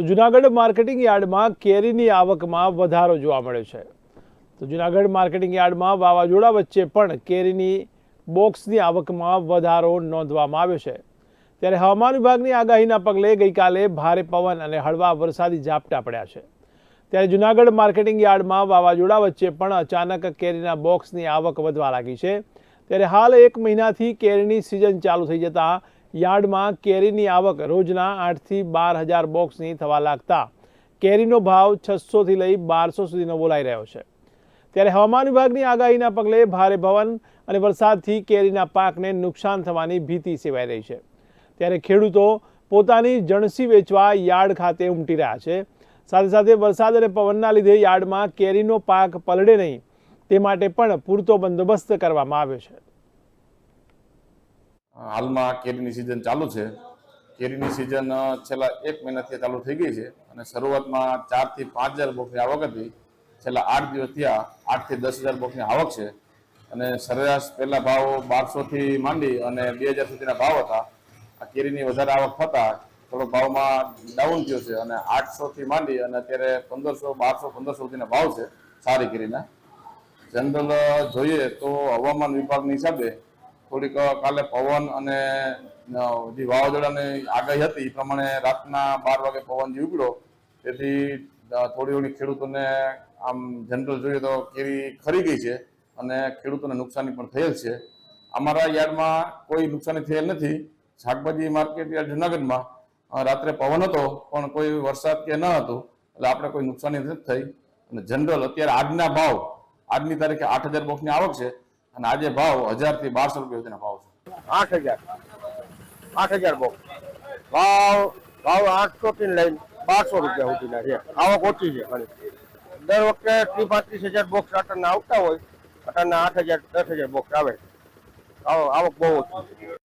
તો જુનાગઢ માર્કેટિંગ યાર્ડમાં કેરીની આવકમાં વધારો જોવા મળ્યો છે. તો જુનાગઢ માર્કેટિંગ યાર્ડમાં વાવાઝોડા વચ્ચે પણ કેરીની બોક્સની આવકમાં વધારો નોંધવામાં આવ્યો છે. ત્યારે હવામાન વિભાગની આગાહીના પગલે ગઈકાલે ભારે પવન અને હળવા વરસાદી ઝાપટા પડ્યા છે. ત્યારે જુનાગઢ માર્કેટિંગ યાર્ડમાં વાવાઝોડા વચ્ચે પણ અચાનક કેરીના બોક્સની આવક વધવા લાગી છે. ત્યારે હાલ એક મહિનાથી કેરીની સિઝન ચાલુ થઈ જતાં યાર્ડમાં કેરીની આવક રોજના આઠથી બાર હજાર બોક્સની થવા લાગતા. કેરીનો ભાવ છસોથી લઈ બારસો સુધીનો બોલાઈ રહ્યો છે. ત્યારે હવામાન વિભાગની આગાહીના પગલે ભારે પવન અને વરસાદથી કેરીના પાકને નુકસાન થવાની ભીતિ સેવાઈ રહી છે. ત્યારે ખેડૂતો પોતાની જણસી વેચવા યાર્ડ ખાતે ઉમટી રહ્યા છે. સાથે સાથે વરસાદ અને પવનના લીધે યાર્ડમાં કેરીનો પાક પલળે નહીં. તે માટે પણ પૂરતો બંદોબસ્ત કરવામાં આવ્યો છે. હાલમાં કેરીની સિઝન ચાલુ છે. કેરીની સિઝન છેલ્લા એક મહિનાથી ચાલુ થઈ ગઈ છે અને શરૂઆતમાં ચારથી પાંચ હજાર બોફની આવક હતી. છેલ્લા આઠ દિવસ થયા આઠથી દસ હજાર બોફની આવક છે અને સરેરાશ પહેલા ભાવ બારસોથી માંડી અને બે હજાર સુધીના ભાવ હતા. આ કેરીની વધારે આવક થતાં થોડો ભાવમાં ડાઉન થયો છે અને આઠસોથી માંડી અને અત્યારે પંદરસો, બારસો, પંદરસો સુધીના ભાવ છે સારી કેરીના. જનરલ જોઈએ તો હવામાન વિભાગની હિસાબે થોડીક કાલે પવન અને જે વાવાઝોડાની આગાહી હતી, એ પ્રમાણે રાતના બાર વાગે પવન જે ઉપડ્યો તેથી થોડી થોડી ખેડૂતોને આમ જનરલ જોઈએ તો કેરી ખરી ગઈ છે અને ખેડૂતોને નુકસાની પણ થયેલ છે. અમારા યાર્ડમાં કોઈ નુકસાની થયેલ નથી. શાકભાજી માર્કેટ યાર્ડ જુનાગઢમાં રાત્રે પવન હતો, પણ કોઈ વરસાદ કે ન હતું, એટલે આપણે કોઈ નુકસાની નથી થઈ. અને જનરલ અત્યારે આજના ભાવ, આજની તારીખે આઠ હજાર બોક્સની આવક છે. અને આજે ભાવ હજારથી બારસો રૂપિયા સુધીના ભાવ છે. આઠ હજાર. આઠ હજાર બહુ. ભાવ ભાવ આઠસો થી લઈને બારસો રૂપિયા સુધીના છે. આવક ઓછી છે ઘણી દર વખતે ત્રીસ પાંત્રીસ હજાર બોક્સ અટરના આવતા હોય. અટરના આઠ હજાર, દસ હજાર બોક્સ આવ- આવક બહુ ઓછી છે.